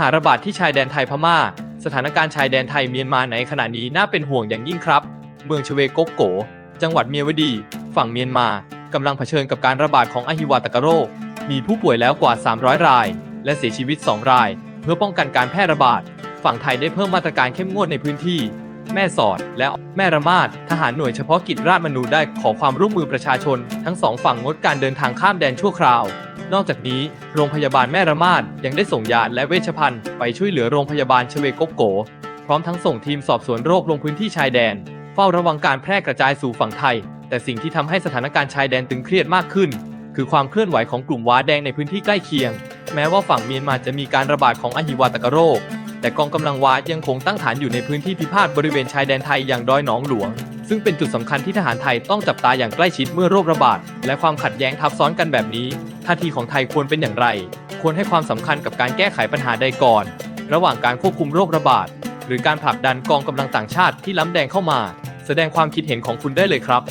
หาระบาดที่ชายแดนไทยพม่า สถานการณ์ชายแดนไทยเมียนมาในขณะนี้น่าเป็นห่วงอย่างยิ่งครับ เมืองชเวโกโก จังหวัดเมียวดี ฝั่งเมียนมากำลังเผชิญกับการระบาดของอหิวาตกโรค มีผู้ป่วยแล้วกว่า 300 ราย และเสียชีวิต 2 ราย เพื่อป้องกันการแพร่ระบาด ฝั่งไทยได้เพิ่มมาตรการเข้มงวดในพื้นที่ แม่สอด และแม่ระมาดทหารหน่วยเฉพาะกิจราชมนูได้ขอความร่วมมือประชาชน ทั้งสองฝั่งงดการเดินทางข้ามแดนชั่วคราว นอกจากนี้โรงพยาบาลแม่ระมาดยังได้ส่งยาและเวชภัณฑ์ไปช่วยเหลือโรงพยาบาลเชเวโกโก พร้อมทั้งส่งทีมสอบสวนโรคลงพื้นที่ชายแดน เฝ้าระวังการแพร่กระจายสู่ฝั่งไทย แต่สิ่งที่ทำให้สถานการณ์ชายแดนตึงเครียดมากขึ้น คือความเคลื่อนไหวของกลุ่มว้าแดงในพื้นที่ใกล้เคียง แม้ว่าฝั่งเมียนมาจะมีการระบาดของอหิวาตกโรค แต่กองกำลังว้ายังคงตั้งฐานอยู่ในพื้นที่พิพาทบริเวณชายแดนไทยอย่างดอยหนองหลวง ซึ่งเป็นจุดสำคัญที่ทหารไทยต้องจับตาอย่างใกล้ชิดเมื่อโรคระบาด และความขัดแย้งทับซ้อนกันแบบนี้ ท่าทีของไทยควรเป็นอย่างไร ควรให้ความสำคัญกับการแก้ไขปัญหาใดก่อน ระหว่างการควบคุมโรคระบาด หรือการผลักดันกองกำลังต่างชาติที่ล้ำแดงเข้ามา แสดงความคิดเห็นของคุณได้เลยครับ